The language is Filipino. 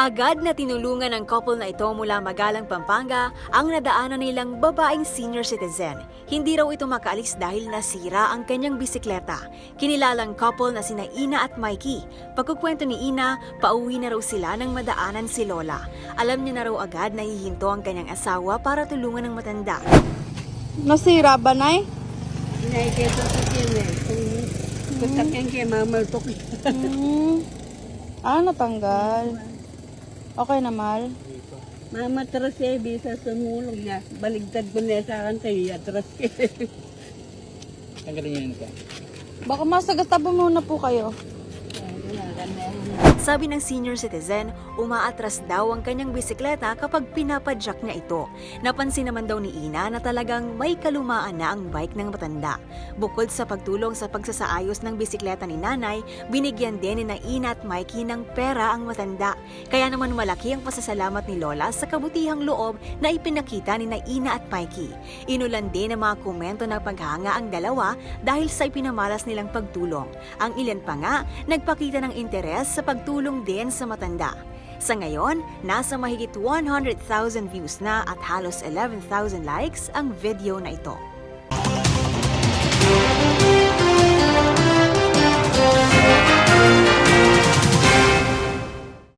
Agad na tinulungan ng couple na ito mula Magalang, Pampanga ang nadaanan nilang babaeng senior citizen. Hindi raw ito makaalis dahil nasira ang kanyang bisikleta. Kinilalang couple na sina Ina at Mikey. Pagkukwento ni Ina, pauwi na raw sila nang madaanan si Lola. Alam niya na raw agad na hihinto ang kanyang asawa para tulungan ng matanda. Nasira ba, Nay? Nakikita sa kanya. Kung sasakyan kaya mamaltok. Hmm. Ah, natanggal. Okay na, Mal. Mamatras siya, bisa sumulong niya. Baligtad ko niya sa akin, tayo atras siya. Tanggalin niyo yun ka. Baka masagastabo muna po kayo. Sabi ng senior citizen, umaatras daw ang kanyang bisikleta kapag pinapadyak niya ito. Napansin naman daw ni Ina na talagang may kalumaan na ang bike ng matanda. Bukod sa pagtulong sa pagsasaayos ng bisikleta ni nanay, binigyan din ni na Ina at Mikey ng pera ang matanda. Kaya naman malaki ang pasasalamat ni Lola sa kabutihang loob na ipinakita ni na Ina at Mikey. Inulan din ng mga komento ng paghanga ang dalawa dahil sa ipinamalas nilang pagtulong. Ang ilan pa nga, nagpakita ng interes sa pagtulong din sa matanda. Sa ngayon, nasa mahigit 100,000 views na at halos 11,000 likes ang video na ito.